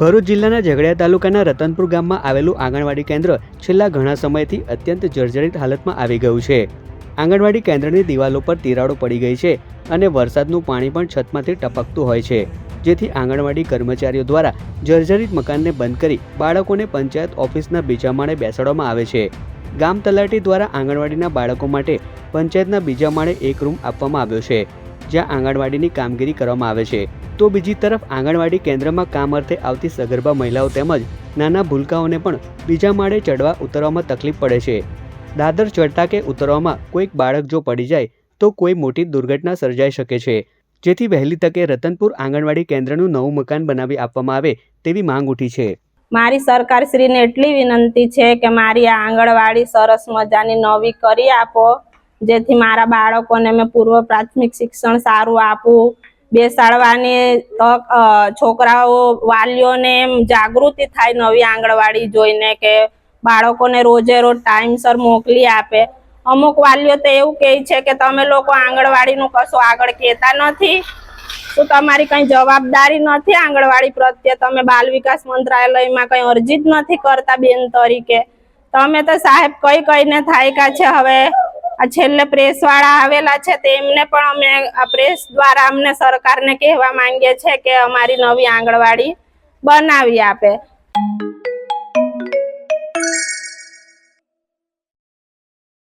ભરૂચ જિલ્લાના ઝઘડિયા તાલુકાના રતનપુર ગામમાં આવેલું આંગણવાડી કેન્દ્ર છેલ્લા ઘણા સમયથી અત્યંત જર્જરિત હાલતમાં આવી ગયું છે. આંગણવાડી કેન્દ્રની દિવાલો પર તિરાડો પડી ગઈ છે અને વરસાદનું પાણી પણ છતમાંથી ટપકતું હોય છે. જેથી આંગણવાડી કર્મચારીઓ દ્વારા જર્જરિત મકાનને બંધ કરી બાળકોને પંચાયત ઓફિસના બીજા માળે બેસાડવામાં આવે છે. ગામ તલાટી દ્વારા આંગણવાડીના બાળકો માટે પંચાયતના બીજા માળે એક રૂમ આપવામાં આવ્યો છે, જ્યાં આંગણવાડીની કામગીરી કરવામાં આવે છે. તો બીજી તરફ આંગણવાડી કેન્દ્રમાં કામ અર્થે આવતી સગર્ભા મહિલાઓ તેમજ નાના ભૂલકાઓને પણ બીજા માળે ચડવા ઉતરવામાં તકલીફ પડે છે. દાદર ચડતા કે ઉતરવામાં કોઈક બાળક જો પડી જાય, તો કોઈ મોટી દુર્ઘટના સર્જાઈ શકે છે. જેથી વહેલી તકે રતનપુર આંગણવાડી કેન્દ્રનું નવું મકાન બનાવી આપવામાં આવે તેવી માંગ ઉઠી છે. મારી સરકારશ્રીને એટલી વિનંતી છે કે મારી આ આંગણવાડી સરસ મજાની નવી કરી આપો, જેથી મારા બાળકોને મેં પૂર્વ પ્રાથમિક શિક્ષણ સારું આપું બેસાડવાની છોકરાઓ, વાલીઓને એમ જાગૃતિ થાય નવી આંગણવાડી જોઈને કે બાળકોને રોજે રોજ ટાઈમસર મોકલી આપે. અમુક વાલીઓ તો એવું કહે છે કે તમે લોકો આંગણવાડીનું કશું આગળ કહેતા નથી. તો તમારી કંઈ જવાબદારી નથી આંગણવાડી પ્રત્યે? તમે બાલ વિકાસ મંત્રાલયમાં કંઈ અરજી જ નથી કરતા બેન તરીકે? તમે તો સાહેબ કઈ કઈને થાયકા છે હવે? આ છેલ્લે પ્રેસ વાળા આવેલા છે તેમને પણ અમે આ પ્રેસ દ્વારા અમને સરકારને કહેવા માંગીએ છીએ કે અમારી નવી આંગણવાડી બનાવી આપે.